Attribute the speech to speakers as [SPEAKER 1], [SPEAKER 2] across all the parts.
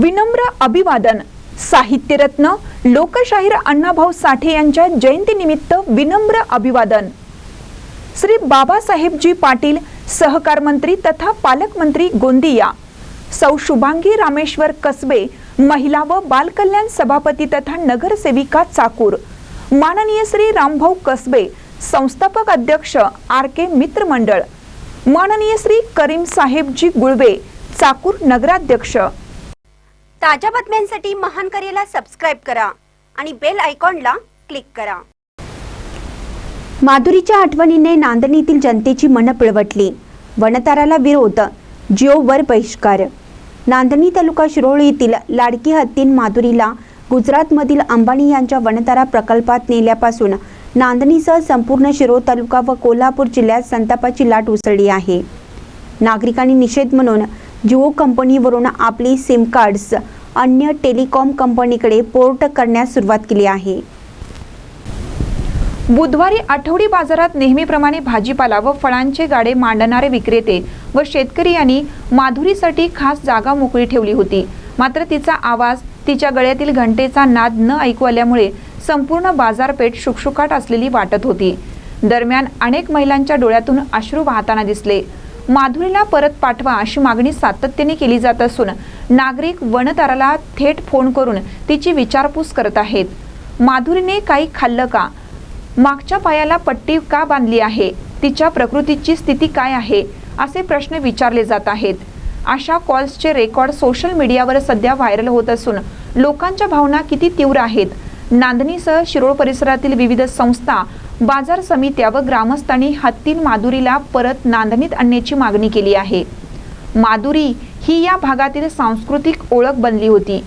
[SPEAKER 1] विनम्र अभिवादन साहित्यरत्न लोकशाहीर अण्णाभाऊ साठे यांच्या जयंतीनिमित्त विनम्र अभिवादन. श्री बाबासाहेबजी पाटील सहकार मंत्री तथा पालकमंत्री गोंदिया सौ शुभांगी रामेश्वर कसबे महिला व बालकल्याण सभापती तथा नगरसेविका चाकूर माननीय श्री रामभाऊ कसबे संस्थापक अध्यक्ष आर के मित्र मंडळ माननीय श्री करीम साहेबजी गुळवे चाकूर नगराध्यक्ष
[SPEAKER 2] ताज्या बातम्यांसाठी महान करेला सबस्क्राईब करा आणि बेल आयकॉनला क्लिक करा.
[SPEAKER 3] माधुरीच्या आठवणीने नांदणीतील जनतेची मनं पिळवटली. वनताराला विरोध जिओवर बहिष्कार. नांदणी तालुका शिरोळ येथील लाडकी हत्तीन माधुरीला गुजरातमधील अंबानी यांच्या वनतारा प्रकल्पात नेल्यापासून नांदणीसह संपूर्ण शिरोळ तालुका व कोल्हापूर जिल्ह्यात संतापाची लाट उसळली आहे. नागरिकांनी निषेध म्हणून जिओ कंपनीवरून आपली सिम कार्ड्स अन्य टेलिकॉम कंपनीकडे पोर्ट करण्यास सुरुवात केली आहे.
[SPEAKER 1] बुधवारी आठवडी बाजारात नेहमीप्रमाणे भाजीपाला व फळांचे गाडे मांडणारे विक्रेते व शेतकरी यांनी माधुरीसाठी खास जागा मोकळी ठेवली होती. मात्र तिचा आवाज तिच्या गळ्यातील घंटेचा नाद न ऐकू आल्यामुळे संपूर्ण बाजारपेठ शुकशुकाट असलेली वाटत होती. दरम्यान अनेक महिलांच्या डोळ्यातून अश्रू वाहताना दिसले. माधुरीला परत पाठवा अशी मागणी सातत्याने केली जात असून नागरिक वनताराला थेट फोन करून तिची विचारपूस करत आहेत. माधुरीने काही खाल्लं का? मागच्या पायाला पट्टी का बांधली आहे? तिच्या प्रकृतीची स्थिती काय आहे? असे प्रश्न विचारले जात आहेत. अशा कॉल्सचे रेकॉर्ड सोशल मीडियावर सध्या व्हायरल होत असून लोकांच्या भावना किती तीव्र आहेत? नांदणीसह शिरोळ परिसरातील विविध संस्था बाजार समित्या व ग्रामस्थांनी हत्तीन माधुरीला परत नांदणीत आणण्याची मागणी केली आहे. माधुरी ही या भागातील सांस्कृतिक ओळख बनली होती.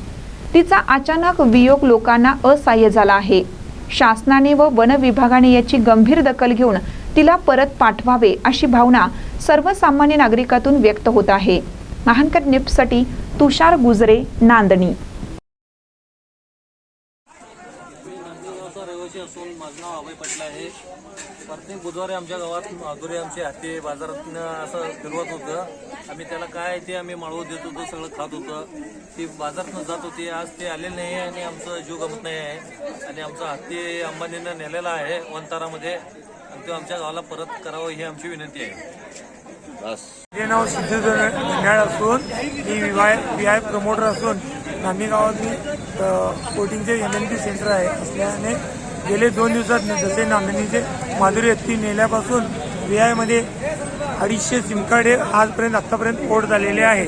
[SPEAKER 1] तिचा अचानक वियोग लोकांना असहाय्य झाला आहे. शासनाने व वन विभागाने याची गंभीर दखल घेऊन तिला परत पाठवावे अशी भावना सर्वसामान्य नागरिकातून व्यक्त होत आहे. महानकर निप्ससाठी तुषार गुजरे नांदणी.
[SPEAKER 4] गावचा रहिवासी असून माझं नाव अभय पाटील आहे. प्रत्येक बुधवारी आमच्या गावात माधुरी आमचे हत्ती बाजारातनं असं फिरवत होतं. आम्ही त्याला काय ते आम्ही माळवत देत होतो सगळं खात होतं. ती बाजारातनं जात होती. आज ते आलेले नाही आहे आणि आमचं जीव गमत नाही आहे. आणि आमचा हत्ती अंबानीनं नेलेला आहे वनतारामध्ये. आणि तो आमच्या गावाला परत करावं ही आमची विनंती आहे.
[SPEAKER 5] माझे नाव गंगाळ असून मी व्ही आय प्रमोटर असून नांदी गावात मी कोटिंगचे एम एन पी सेंटर आहे. असल्याने गेले दोन दिवसात जसे नांदणीचे माधुरी हत्ती नेल्यापासून व्ही आयमध्ये अडीचशे सिम कार्ड हे आजपर्यंत आत्तापर्यंत पोट झालेले आहे.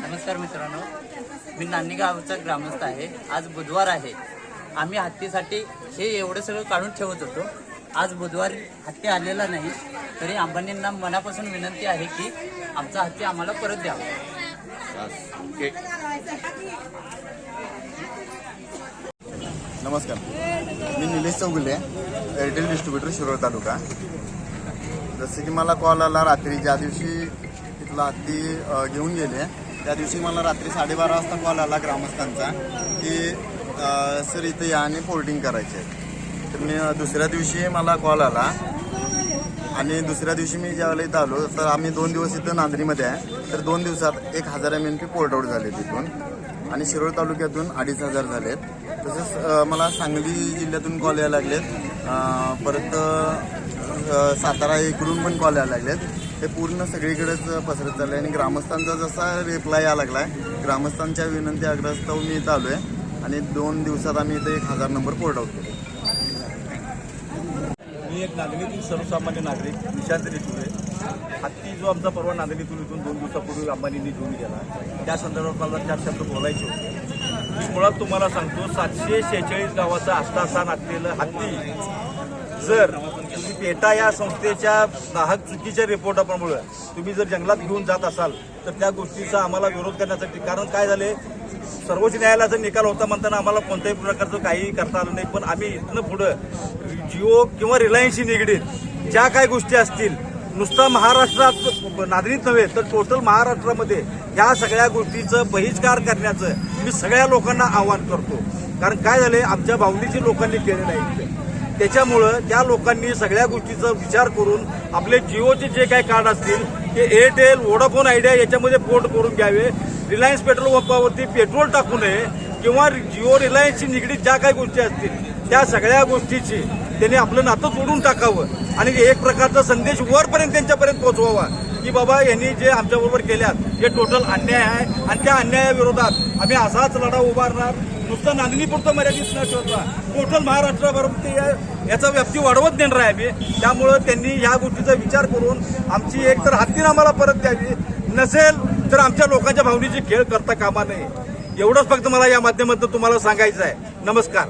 [SPEAKER 6] नमस्कार मित्रांनो. मी नांदेगावचा गावचा ग्रामस्थ आहे. आज बुधवार आहे. आम्ही हत्तीसाठी हे एवढं सगळं काढून ठेवत होतो. आज बुधवारी हत्ती आलेला नाही तरी अंबानींना मनापासून विनंती आहे की आमचा हत्ती आम्हाला परत द्यावा.
[SPEAKER 7] नमस्कार. मी निलेश चौगुले एअरटेल डिस्ट्रीब्युटर शिरोळ तालुका. जसं की मला कॉल आला रात्री ज्या दिवशी तिथला हत्ती घेऊन गेले त्या दिवशी मला रात्री साडेबारा वाजता कॉल आला ग्रामस्थांचा की सर इथे या आणि फोल्डिंग करायचे आहे. तर मी दुसऱ्या दिवशी मला कॉल आला. आणि दुसऱ्या दिवशी मी ज्यावेळेला इथं आलो तर आम्ही दोन दिवस इथं नांदणीमध्ये आहे. तर दोन दिवसात एक हजार M N P port out झाले तिथून आणि शिरोळ तालुक्यातून अडीच हजार झालेत. तसंच मला सांगली जिल्ह्यातून कॉल यायला लागलेत. परत सातारा इकडून पण कॉल यायला लागलेत. हे पूर्ण सगळीकडेच पसरत चाललं आहे आणि ग्रामस्थांचा जसा रिप्लाय यायला लागला आहे ग्रामस्थांच्या विनंती अग्रस्तव मी इथं आलो आहे आणि दोन दिवसात आम्ही इथं एक हजार नंबर पोर्ट आउट केले
[SPEAKER 8] मी एक नांदणीतील सर्वसामान्य नागरिक निशांत देशमुखे हत्ती जो आमचा परवा नांदणीतून इथून दोन दिवसापूर्वी अंबानींनी घेऊन गेला. त्या संदर्भात मला चार शब्द बोलायचे होते. मी मुळात तुम्हाला सांगतो सातशे शेहेचाळीस गावाचा आस्थासान असलेलं हत्ती जर तुम्ही पेटा या संस्थेच्या नाहक चुकीच्या रिपोर्टामुळे तुम्ही जर जंगलात घेऊन जात असाल तर त्या गोष्टीचा आम्हाला विरोध करण्यासाठी कारण काय झाले? सर्वोच्च न्यायालयाचा निकाल होता म्हणताना आम्हाला कोणत्याही प्रकारचं काही करता आलं नाही पण आम्ही इथनं पुढं जिओ किंवा रिलायन्सशी निगडीत ज्या काही गोष्टी असतील नुसता महाराष्ट्रात नागरिक नव्हे तर टोटल महाराष्ट्रामध्ये ह्या सगळ्या गोष्टीचं बहिष्कार करण्याचं मी सगळ्या लोकांना आवाहन करतो. कारण काय झालंय आमच्या भावनीची लोकांनी केलेलं आहे त्याच्यामुळं त्या लोकांनी सगळ्या गोष्टीचा विचार करून आपले जिओचे जे काही कार्ड असतील ते एअरटेल वोडाफोन आयडिया याच्यामध्ये पोर्ट करून घ्यावे. रिलायन्स पेट्रोल पंपावरती पेट्रोल टाकू नये किंवा जिओ रिलायन्सशी निगडीत ज्या काही गोष्टी असतील त्या सगळ्या गोष्टीची त्यांनी आपलं नातं जोडून टाकावं आणि एक प्रकारचा संदेश वरपर्यंत त्यांच्यापर्यंत पोहोचवावा. की बाबा यांनी जे आमच्याबरोबर केल्यात हे टोटल अन्याय आहे आणि त्या अन्यायाविरोधात आम्ही असाच लढा उभारणार. नुसतं नांदणीपुरतं मर्यादित न ठेवता टोटल महाराष्ट्राबरोबर ते याचा व्याप्ती वाढवत देणार आहे आम्ही. त्यामुळं त्यांनी ह्या गोष्टीचा विचार करून आमची एक तर हत्तीन आम्हाला परत द्यावी. नसेल तर आमच्या लोकांच्या भावनेची खेळ करता कामा नये. एवढंच फक्त मला या माध्यमातून तुम्हाला सांगायचं आहे. नमस्कार.